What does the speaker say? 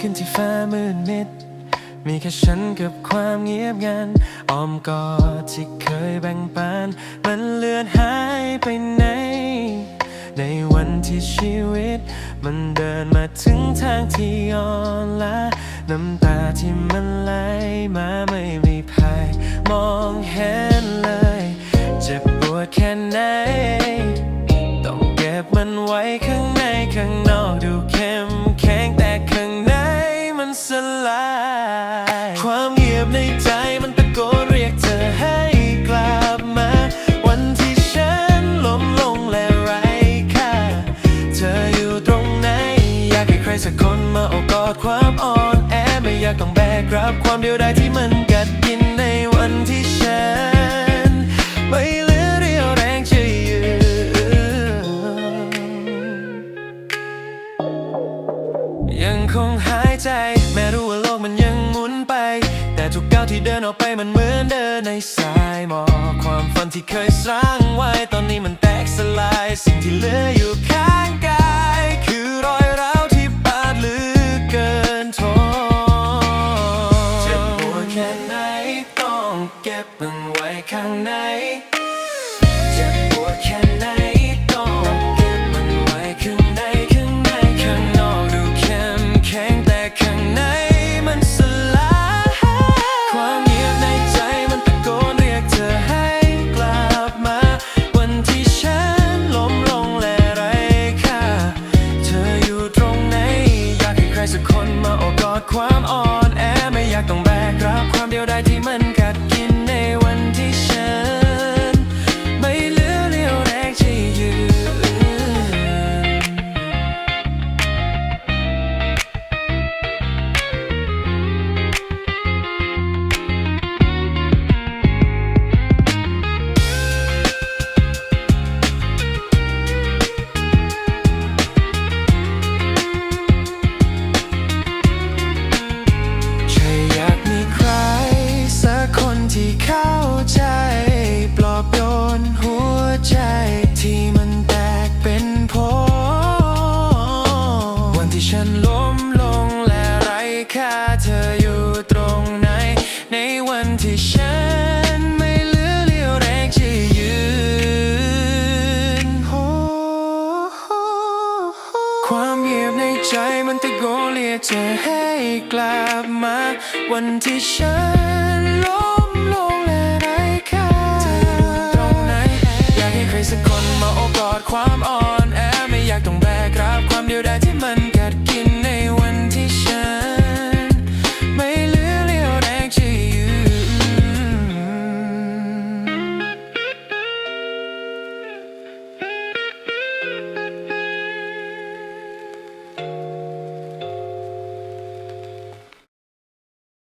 ขึ้นที่ฟ้ามืดมิด มีแค่ฉันกับความเงียบงันอ้อมกอดที่เคยแบ่งปัน มันเลือนหายไปไหน ในวันที่ชีวิต มันเดินมาถึงทางที่อ่อนล้าน้ำตาที่มันไหลมา ลายความเงียบในใจมันตะโกนเรียกเธอให้กลับมา วันที่ฉันล้มลงและไร้ค่าเธออยู่ตรงไหน อยากให้ใครสักคนมาโอบกอดความอ่อนแอไม่อยากต้องแบกรับความเดียวดายที่มันกัดกินในวันที่ฉันไม่เหลือเรี่ยวแรงจะยืน คงหายใจ แม้รู้ว่าโลกมันยังหมุนไป แต่ทุกก้าวที่เดินออกไปมันเหมือนเดินในสายหมอกความฝันที่เคยสร้างไว้ ตอนนี้มันแตกสลาย สิ่งที่เหลืออยู่ข้างกาย คือรอยร้าวที่บาดลึกเกินทนเจ็บปวดแค่ไหนต้องเก็บมันไว้ข้างใน มาโอบกอดความอ่อน ค่เธออยู่ตรงไหน ในวันที่ฉันไม่เหลือเรี่ยวแรงจะยืนความเงียบในใจมันตะโกนเรียกเธอให้กลับมา วันที่ฉันล้มลงและไร้ค่าเธออยู่ตรงไหน อยากให้ใครสักคนมาโอบกอดความอ่อนแอไม่อยากต้องแบกรับความเดียวดายที่มัน